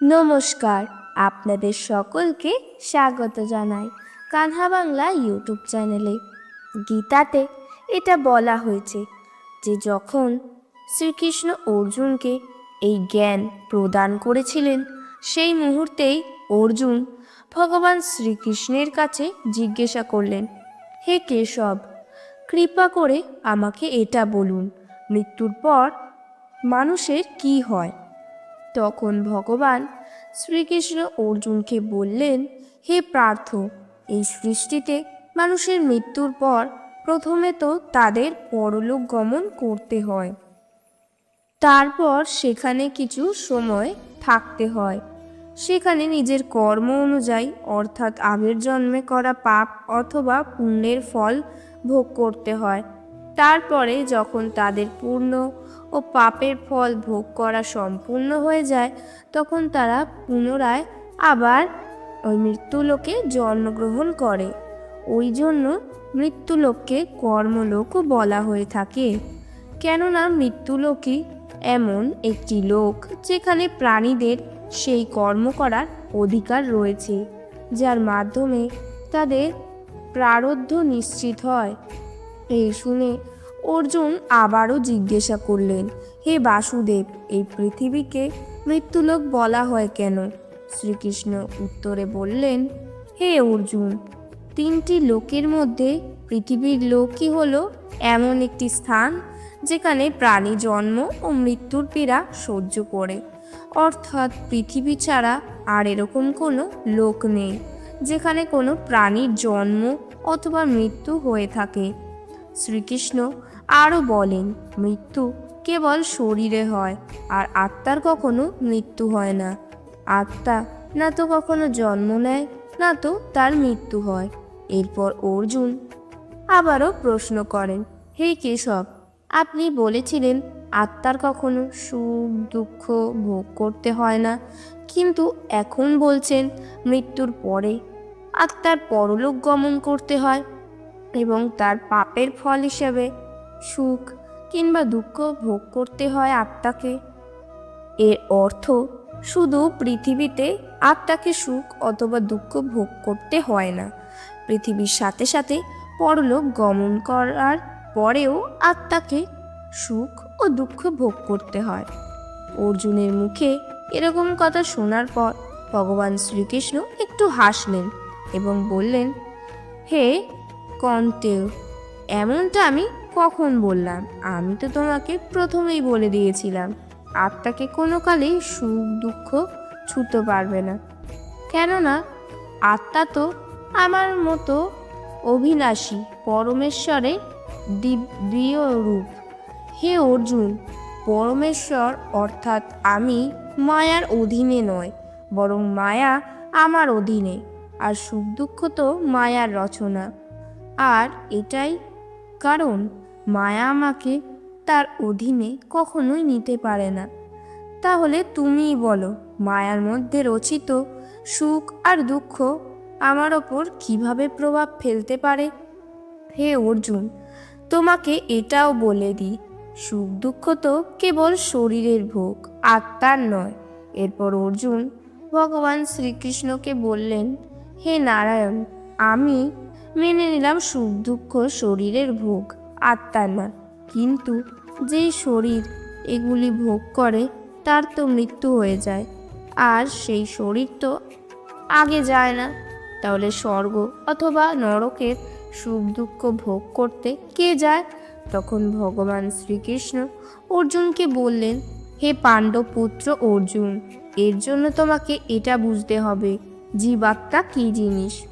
নমস্কার, আপনাদের সকলকে স্বাগত জানাই কানহা বাংলা ইউটিউব চ্যানেলে। গীতাতে এটা বলা হয়েছে যে যখন শ্রীকৃষ্ণ অর্জুনকে এই জ্ঞান প্রদান করেছিলেন, সেই মুহূর্তেই অর্জুন ভগবান শ্রীকৃষ্ণের কাছে জিজ্ঞাসা করলেন, হে কেশব, কৃপা করে আমাকে এটা বলুন, মৃত্যুর পর মানুষের কি হয়? তখন ভগবান শ্রীকৃষ্ণ অর্জুনকে বললেন, হে পার্থ, এই সৃষ্টিতে মানুষের মৃত্যুর পর প্রথমে তো তাদের পরলোক গমন করতে হয়। তারপর সেখানে কিছু সময় থাকতে হয়। সেখানে নিজের কর্ম অনুযায়ী, অর্থাৎ আগের জন্মে করা পাপ অথবা পুণ্যের ফল ভোগ করতে হয়। তারপরে যখন তাদের পূর্ণ ও পাপের ফল ভোগ করা সম্পূর্ণ হয়ে যায়, তখন তারা পুনরায় আবার ওই মৃত্যুলোকে জন্মগ্রহণ করে। ওই জন্য মৃত্যুলোককে কর্মলোকও বলা হয়ে থাকে। কেননা মৃত্যুলোকই এমন একটি লোক যেখানে প্রাণীদের সেই কর্ম করার অধিকার রয়েছে, যার মাধ্যমে তাদের প্রারব্ধ নিশ্চিত হয়। এই শুনে অর্জুন আবারও জিজ্ঞাসা করলেন, হে বাসুদেব, এই পৃথিবীকে মৃত্যুলোক বলা হয় কেন? শ্রীকৃষ্ণ উত্তরে বললেন, হে অর্জুন, তিনটি লোকের মধ্যে পৃথিবীর লোকই হল এমন একটি স্থান যেখানে প্রাণী জন্ম ও মৃত্যুর পীড়া সহ্য করে। অর্থাৎ পৃথিবী ছাড়া আর এরকম কোনো লোক নেই যেখানে কোনো প্রাণীর জন্ম অথবা মৃত্যু হয়ে থাকে। শ্রীকৃষ্ণ আরও বলেন, মৃত্যু কেবল শরীরে হয়, আর আত্মার কখনো মৃত্যু হয় না। আত্মা না তো কখনো জন্ম নেয়, না তো তার মৃত্যু হয়। এরপর অর্জুন আবারও প্রশ্ন করেন, হে কেশব, আপনি বলেছিলেন আত্মার কখনো সুখ, দুঃখ ভোগ করতে হয় না, কিন্তু এখন বলছেন মৃত্যুর পরে আত্মার পরলোক গমন করতে হয় এবং তার পাপের ফল হিসেবে সুখ কিংবা দুঃখ ভোগ করতে হয় আত্মাকে। এর অর্থ শুধু পৃথিবীতে আত্মাকে সুখ অথবা দুঃখ ভোগ করতে হয় না। পৃথিবীর সাথে সাথে পরলোক গমন করার পরেও আত্মাকে সুখ ও দুঃখ ভোগ করতে হয়। অর্জুনের মুখে এরকম কথা শোনার পর ভগবান শ্রীকৃষ্ণ একটু হাসলেন এবং বললেন, হে কন্তেও এমনটা আমি কখন বললাম? আমি তো তোমাকে প্রথমেই বলে দিয়েছিলাম আত্মাকে কোনো কালেই সুখ দুঃখ ছুতে পারবে না। কেননা, আত্মা তো আমার মতো অভিলাষী পরমেশ্বরের দিব্য রূপ। হে অর্জুন, পরমেশ্বর অর্থাৎ আমি মায়ার অধীনে নয়, বরং মায়া আমার অধীনে, আর সুখ দুঃখ তো মায়ার রচনা। আর এটাই কারণ। মায়া আমাকে তার অধীনে কখনোই নিতে পারে না। তাহলে তুমিই বলো, মায়ার মধ্যে রচিত সুখ আর দুঃখ আমার ওপর কীভাবে প্রভাব ফেলতে পারে? হে অর্জুন, তোমাকে এটাও বলে দিই, সুখ দুঃখ তো কেবল শরীরের ভোগ, আত্মার নয়। এরপর অর্জুন ভগবান শ্রীকৃষ্ণকে বললেন, হে নারায়ণ, আমি মেনে নিলাম সুখ দুঃখ শরীরের ভোগ আত্মার না কিন্তু যেই শরীর এগুলি ভোগ করে, তার তো মৃত্যু হয়ে যায়। আর সেই শরীর তো আগে যায় না। তাহলে স্বর্গ অথবা নরকের সুখ দুঃখ ভোগ করতে কে যায়? তখন ভগবান শ্রীকৃষ্ণ অর্জুনকে বললেন, হে পাণ্ডব পুত্র অর্জুন, এর জন্য তোমাকে এটা বুঝতে হবে, জীবাত্মা কী জিনিস?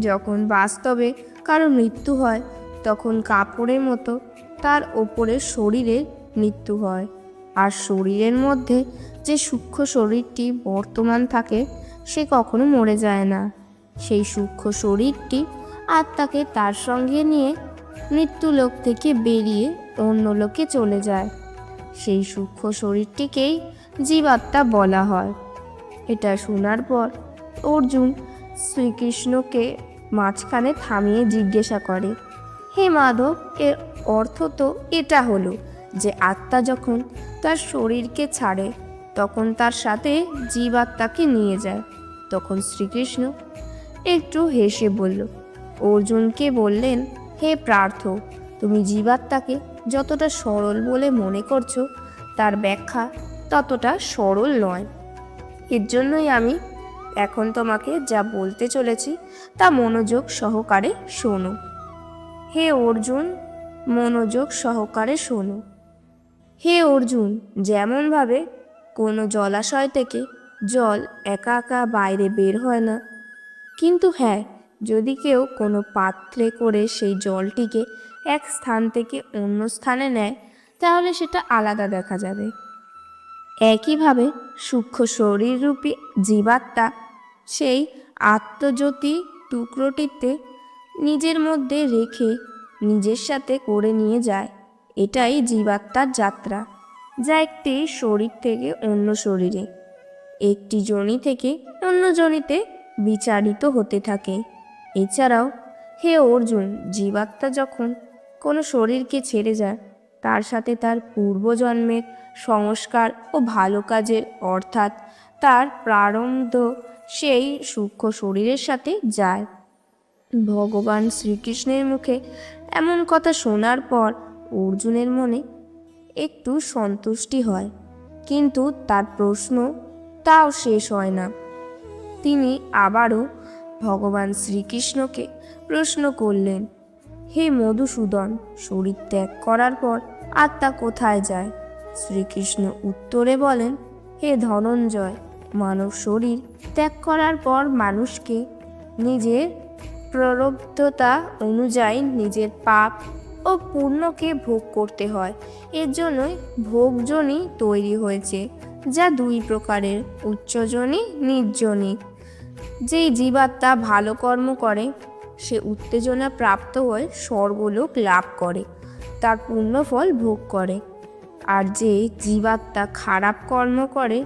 যখন বাস্তবে কারও মৃত্যু হয় তখন কাপড়ের মতো তার ওপরে শরীরের মৃত্যু হয়। আর শরীরের মধ্যে যে সূক্ষ্ম শরীরটি বর্তমান থাকে, সে কখনো মরে যায় না। সেই সূক্ষ্ম শরীরটি আত্মাকে তার সঙ্গে নিয়ে মৃত্যুলোক থেকে বেরিয়ে অন্য লোকে চলে যায়। সেই সূক্ষ্ম শরীরটিকেই জীবাত্মা বলা হয়। এটা শোনার পর অর্জুন শ্রীকৃষ্ণকে মাঝখানে থামিয়ে জিজ্ঞাসা করে হে মাধব, এর অর্থ তো এটা হলো যে আত্মা যখন তার শরীরকে ছাড়ে, তখন তার সাথে জীবাত্মাকে নিয়ে যায়। তখন শ্রীকৃষ্ণ একটু হেসে বলল, অর্জুনকে বললেন, হে প্রার্থ তুমি জীবাত্মাকে যতটা সরল বলে মনে করছ, তার ব্যাখ্যা ততটা সরল নয়। এর জন্যই আমি এখন তোমাকে যা বলতে চলেছি তা মনোযোগ সহকারে শোনো। হে অর্জুন, মনোযোগ সহকারে শোনো। হে অর্জুন, যেমনভাবে কোনো জলাশয় থেকে জল একা একা বাইরে বের হয় না, কিন্তু হ্যাঁ যদি কেউ কোনো পাত্রে করে সেই জলটিকে এক স্থান থেকে অন্য স্থানে নেয়, তাহলে সেটা আলাদা দেখা যাবে। একইভাবে সূক্ষ্ম শরীররূপী জীবাত্মা সেই আত্মজ্যোতি টুকরোটিতে নিজের মধ্যে রেখে নিজের সাথে করে নিয়ে যায়। এটাই জীবাত্মার যাত্রা, যা একটি শরীর থেকে অন্য শরীরে, একটি জনি থেকে অন্য জনিতে বিচারিত হতে থাকে। এছাড়াও হে অর্জুন, জীবাত্মা যখন কোনো শরীরকে ছেড়ে যায়, তার সাথে তার পূর্বজন্মের সংস্কার ও ভালো কাজের অর্থাৎ তার প্রারম্ভ সেই সূক্ষ্ম শরীরের সাথে যায়। ভগবান শ্রীকৃষ্ণের মুখে এমন কথা শোনার পর অর্জুনের মনে একটু সন্তুষ্টি হয়। কিন্তু তার প্রশ্ন তাও শেষ হয় না। তিনি আবারও ভগবান শ্রীকৃষ্ণকে প্রশ্ন করলেন, হে মধুসূদন, শরীর ত্যাগ করার পর আত্মা কোথায় যায়? শ্রীকৃষ্ণ উত্তরে বলেন, হে ধনঞ্জয়, মানব শরীর ত্যাগ করার পর মানুষকে নিজের প্ররব্ধতা অনুযায়ী নিজের পাপ ও পুণ্যকে ভোগ করতে হয়। এর জন্যই ভোগজনী তৈরি হয়েছে, যা দুই প্রকারের, উচ্চজনী, নির্জনী। যেই জীবাত্মা ভালো কর্ম করে, সে উত্তেজনা প্রাপ্ত হয়ে স্বর্গলোক লাভ করে, তার পুণ্যফল ভোগ করে। আর যে জীবাত্মা খারাপ কর্ম করে,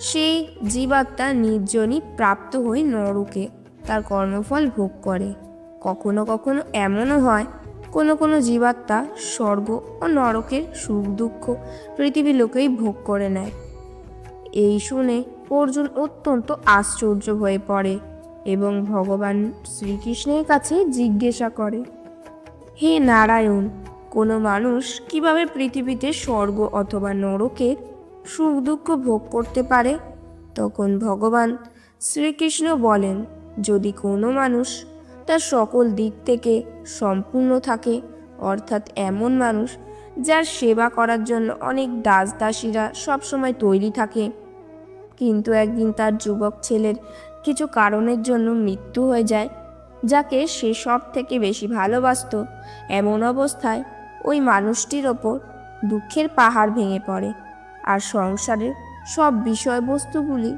সেই জীবাত্মা নির্জনী প্রাপ্ত হয়ে নরকে। তার কর্মফল ভোগ করে। কখনো কখনো এমনও হয়, কোনো কোনো জীবাত্মা স্বর্গ ও নরকের সুখ দুঃখ পৃথিবী লোকেই ভোগ করে নেয়। এই শুনে অর্জুন অত্যন্ত আশ্চর্য হয়ে পড়ে এবং ভগবান শ্রীকৃষ্ণের কাছে জিজ্ঞাসা করে, হে নারায়ণ, কোনো মানুষ কীভাবে পৃথিবীতে স্বর্গ অথবা নরকের সুখ দুঃখ ভোগ করতে পারে? তখন ভগবান শ্রীকৃষ্ণ বলেন যদি কোনো মানুষ তার সকল দিক থেকে সম্পূর্ণ থাকে, অর্থাৎ এমন মানুষ যার সেবা করার জন্য অনেক দাস দাসীরা সবসময় তৈরি থাকে, কিন্তু একদিন তার যুবক ছেলের কিছু কারণের জন্য মৃত্যু হয়ে যায়, যাকে সে সব থেকে বেশি ভালোবাসত, এমন অবস্থায় ওই মানুষটির ওপর দুঃখের পাহাড় ভেঙে পড়ে। আর সংসারের সব বিষয়বস্তুগুলি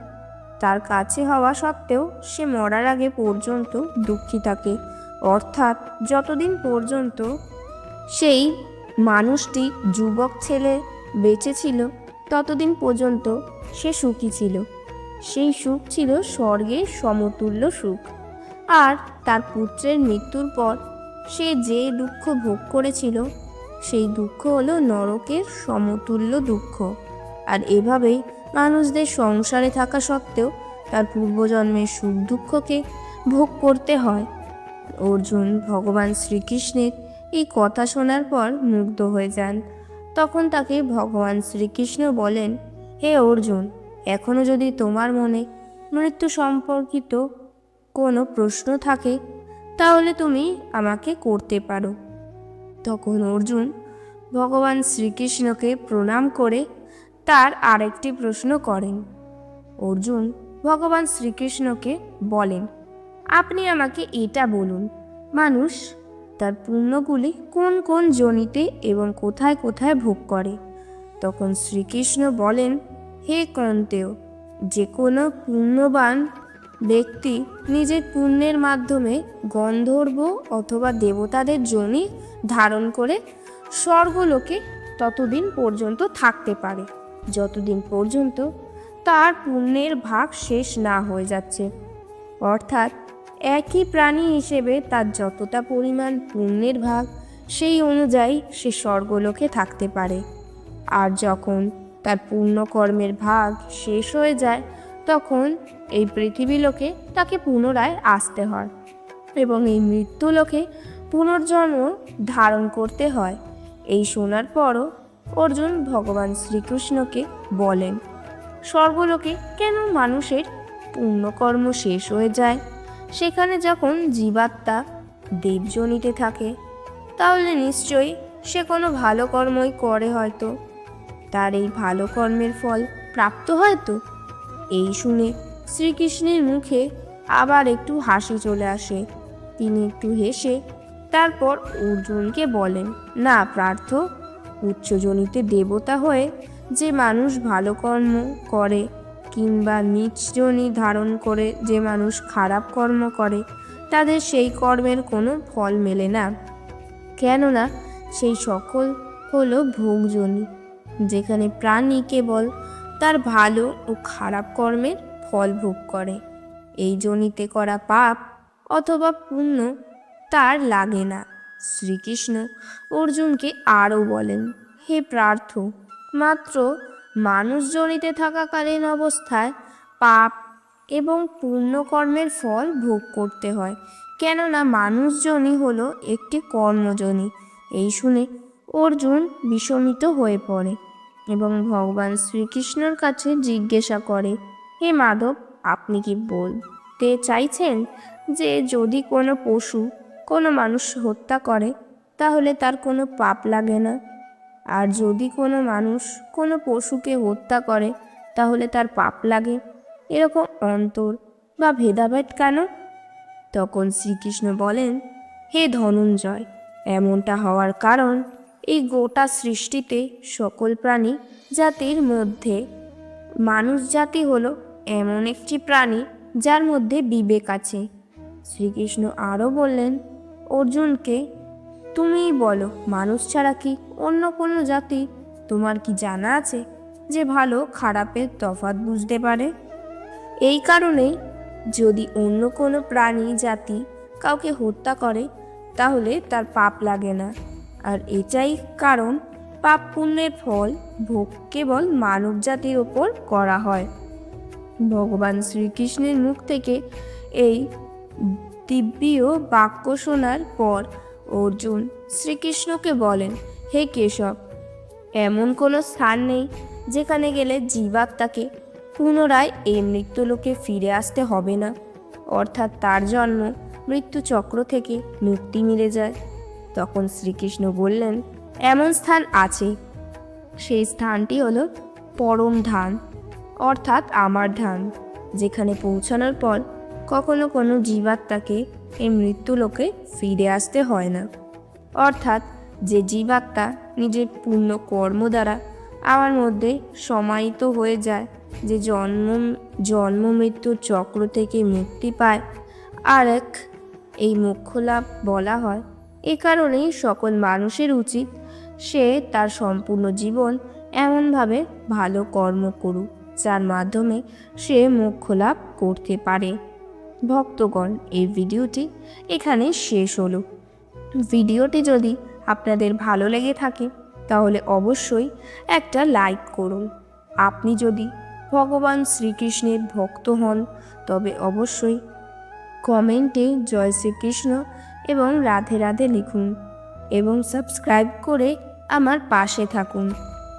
তার কাছে হওয়া সত্ত্বেও সে মরার আগে পর্যন্ত দুঃখী থাকে। অর্থাৎ যতদিন পর্যন্ত সেই মানুষটি যুবক ছেলে বেঁচে ছিল, ততদিন পর্যন্ত সে সুখী ছিল। সেই সুখ ছিল স্বর্গের সমতুল্য সুখ। আর তার পুত্রের মৃত্যুর পর সে যে দুঃখ ভোগ করেছিল, সেই দুঃখ হলো নরকের সমতুল্য দুঃখ। আর এভাবেই মানুষদের সংসারে থাকা সত্ত্বেও তার পূর্বজন্মের সুখ দুঃখকে ভোগ করতে হয়। অর্জুন ভগবান শ্রীকৃষ্ণের এই কথা শোনার পর মুগ্ধ হয়ে যান। তখন তাকে ভগবান শ্রীকৃষ্ণ বলেন, হে অর্জুন এখনও যদি তোমার মনে মৃত্যু সম্পর্কিত কোনো প্রশ্ন থাকে, তাহলে তুমি আমাকে করতে পারো। তখন অর্জুন ভগবান শ্রীকৃষ্ণকে প্রণাম করে তার আরেকটি প্রশ্ন করেন। অর্জুন ভগবান শ্রীকৃষ্ণকে বলেন, আপনি আমাকে এটা বলুন, মানুষ তার পুণ্যগুলি কোন কোন জনিতে এবং কোথায় কোথায় ভোগ করে? তখন শ্রীকৃষ্ণ বলেন, হে কন্তেয় যে কোনো পুণ্যবান ব্যক্তি নিজের পুণ্যের মাধ্যমে গন্ধর্ব অথবা দেবতাদের জনি ধারণ করে স্বর্গলোকে ততদিন পর্যন্ত থাকতে পারে। যতদিন পর্যন্ত তার পুণ্যের ভাগ শেষ না হয়ে যাচ্ছে। অর্থাৎ একই প্রাণী হিসেবে তার যতটা পরিমাণ পুণ্যের ভাগ, সেই অনুযায়ী সে স্বর্গলোকে থাকতে পারে। আর যখন তার পুণ্যকর্মের ভাগ শেষ হয়ে যায়, তখন এই পৃথিবী লোকে তাকে পুনরায় আসতে হয় এবং এই মৃত্যু লোকে পুনর্জন্ম ধারণ করতে হয়। এই শোনার পরও অর্জুন ভগবান শ্রীকৃষ্ণকে বলেন, স্বর্গলোকে কেন মানুষের পুণ্যকর্ম শেষ হয়ে যায়? সেখানে যখন জীবাত্মা দেবজনিতে থাকে, তাহলে নিশ্চয়ই সে কোনো ভালো কর্মই করে হয়তো। তার এই ভালো কর্মের ফল প্রাপ্ত হয়তো? এই শুনে শ্রীকৃষ্ণের মুখে আবার একটু হাসি চলে আসে। তিনি একটু হেসে তারপর অর্জুনকে বলেন, না প্রার্থ উচ্চজনিতে দেবতা হয়ে যে মানুষ ভালো কর্ম করে কিংবা নিচজনি ধারণ করে যে মানুষ খারাপ কর্ম করে, তাদের সেই কর্মের কোনো ফল মেলে না। কেননা সেই সকল হলো ভোগজনী, যেখানে প্রাণী কেবল তার ভালো ও খারাপ কর্মের ফল ভোগ করে। এই জনিতে করা পাপ অথবা পুণ্য তার লাগে না। শ্রীকৃষ্ণ অর্জুনকে আরও বলেন, হে প্রার্থ মাত্র মানুষ জনিতে থাকাকালীন অবস্থায় পাপ এবং পুণ্যকর্মের ফল ভোগ করতে হয়। কেননা মানুষজনই হলো একটি কর্মজনী। এই শুনে অর্জুন বিষমিত হয়ে পড়ে এবং ভগবান শ্রীকৃষ্ণর কাছে জিজ্ঞাসা করে, হে মাধব, আপনি কি বলতে চাইছেন যে যদি কোনো পশু কোনো মানুষ হত্যা করে, তাহলে তার কোনো পাপ লাগে না। আর যদি কোনো মানুষ কোনো পশুকে হত্যা করে, তাহলে তার পাপ লাগে। এরকম অন্তর বা ভেদাভেদ কেন? তখন শ্রীকৃষ্ণ বলেন, হে ধনঞ্জয়, এমনটা হওয়ার কারণ এই গোটা সৃষ্টিতে সকল প্রাণী জাতির মধ্যে। মানুষ জাতি হলো এমন একটি প্রাণী যার মধ্যে বিবেক আছে। শ্রীকৃষ্ণ আরও বললেন অর্জুনকে, তুমিই বলো, মানুষ ছাড়া কি অন্য কোনো জাতি? তোমার কি জানা আছে যে ভালো খারাপের তফাৎ বুঝতে পারে? এই কারণেই যদি অন্য কোনো প্রাণী, জাতি কাউকে হত্যা করে, তাহলে তার পাপ লাগে না। আর এটাই কারণ পাপ পুণ্যের ফল ভোগ কেবল মানব জাতির ওপর করা হয়। ভগবান শ্রীকৃষ্ণের মুখ থেকে এই দিব্যীয় বাক্য শোনার পর অর্জুন শ্রীকৃষ্ণকে বলেন, হে কেশব, এমন কোনো স্থান নেই যেখানে গেলে জীবাত্মাকে পুনরায় এই মৃত্যুলোকে ফিরে আসতে হবে না। অর্থাৎ তার জন্ম মৃত্যু চক্র থেকে মুক্তি মিলে যায়। তখন শ্রীকৃষ্ণ বললেন, এমন স্থান আছে। সেই স্থানটি হলো পরম ধান অর্থাৎ আমার ধান যেখানে পৌঁছানোর পর কখনো কোনো জীবাত্মাকে এই মৃত্যুলোকে ফিরে আসতে হয় না। অর্থাৎ যে জীবাত্মা নিজের পূর্ণ কর্ম দ্বারা আমার মধ্যে সমাহিত হয়ে যায়, যে জন্ম জন্ম মৃত্যুর চক্র থেকে মুক্তি পায়, আর এক এই মোক্ষ লাভ বলা হয়। এ কারণেই সকল মানুষের উচিত সে তার সম্পূর্ণ জীবন এমনভাবে ভালো কর্ম করুক, যার মাধ্যমে সে মোক্ষ লাভ করতে পারে। ভক্তগণ, এই ভিডিওটি এখানে শেষ হলো। ভিডিওটি যদি আপনাদের ভালো লেগে থাকে, তাহলে অবশ্যই একটা লাইক করুন। আপনি যদি ভগবান শ্রীকৃষ্ণের ভক্ত হন, তবে অবশ্যই কমেন্টে জয় শ্রীকৃষ্ণ এবং রাধে রাধে লিখুন এবং সাবস্ক্রাইব করে আমার পাশে থাকুন।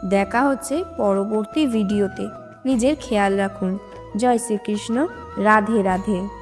দেখা হচ্ছে পরবর্তী ভিডিওতে। নিজের খেয়াল রাখুন। জয় শ্রীকৃষ্ণ, রাধে রাধে।